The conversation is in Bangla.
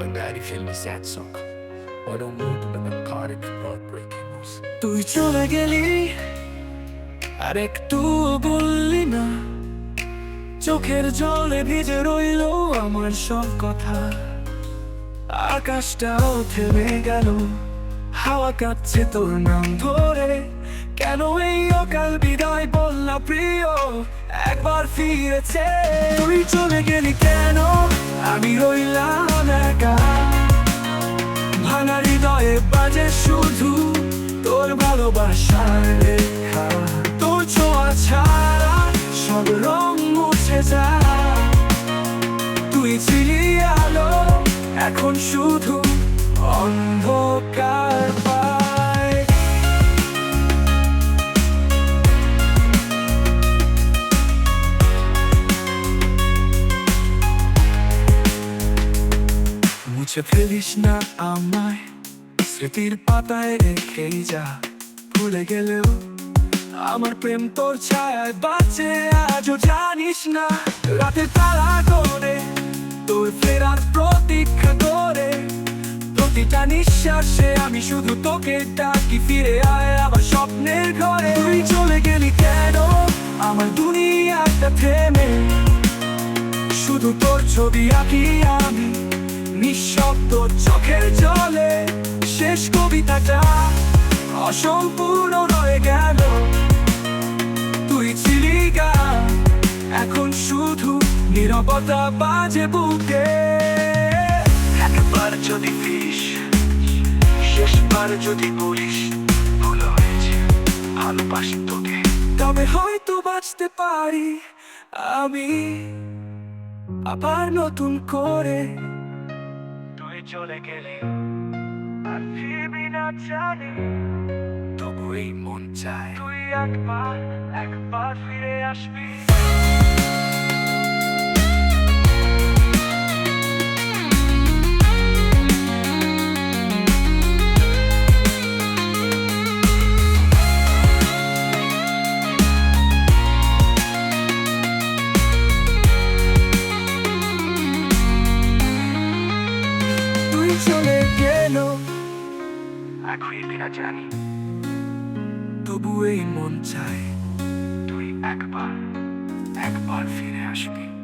I feel me sad song don't know to the narcotic heartbreaking news তুই চলে গেলি আর একটু বললি না। চোখের জলে ভিজে রইল আমার সব কথা। আকাশটাও থেমে গেল, হাওয়া কাটছে তোর নাম ধরে। কেন এই অকাল বিদায় বললা প্রিয়, একবার ফিরেছে। তুই চলে গেলি কেন? আমি রইলাম বাজে শুধু তোর ভালোবাসার তোর ছোঁয়া ছাড়া সব রং মুছে যায় তুই ছিলি আলো এখন শুধু অন্ধকার পায়। মুছে ফেলিস না আমায়। স্মৃতির পাতায় রেখেই যা ভুলে গেলেও আমার প্রেম তোর ছায়ায় বাঁচে, আজও জানিস না। রাতে তারা করে, তোর ফেরার প্রতীক্ষা করে। প্রতিটা নিঃশ্বাসে আমি শুধু তোকে ডাকি, ফিরে আয় আবার স্বপ্নের ঘরে। তুই চলে গেলি কেন? আমার দুনিয়াটা থেমে। শুধু তোর ছবি আঁকি আমি, নিঃশব্দ চোখের অসম্পূর্ণ রয়ে গেল। তুই ছিলি এখন শুধু নীরবতা বাজে বুকে। একবার যদি ফিরিস শেষবার যদি বলিস, ভুল হয়েছে, ভালোবাসি তোকে। তবে হয়তো বাঁচতে পারি আমি আবার নতুন করে। তুই চলে গেলি। জানি। তবু এই মন চায়। তুই একবার একবার ফিরে আসবি। ফিরবি না জানি তবু এই মন চায়। তুই একবার একবার ফিরে আসবি।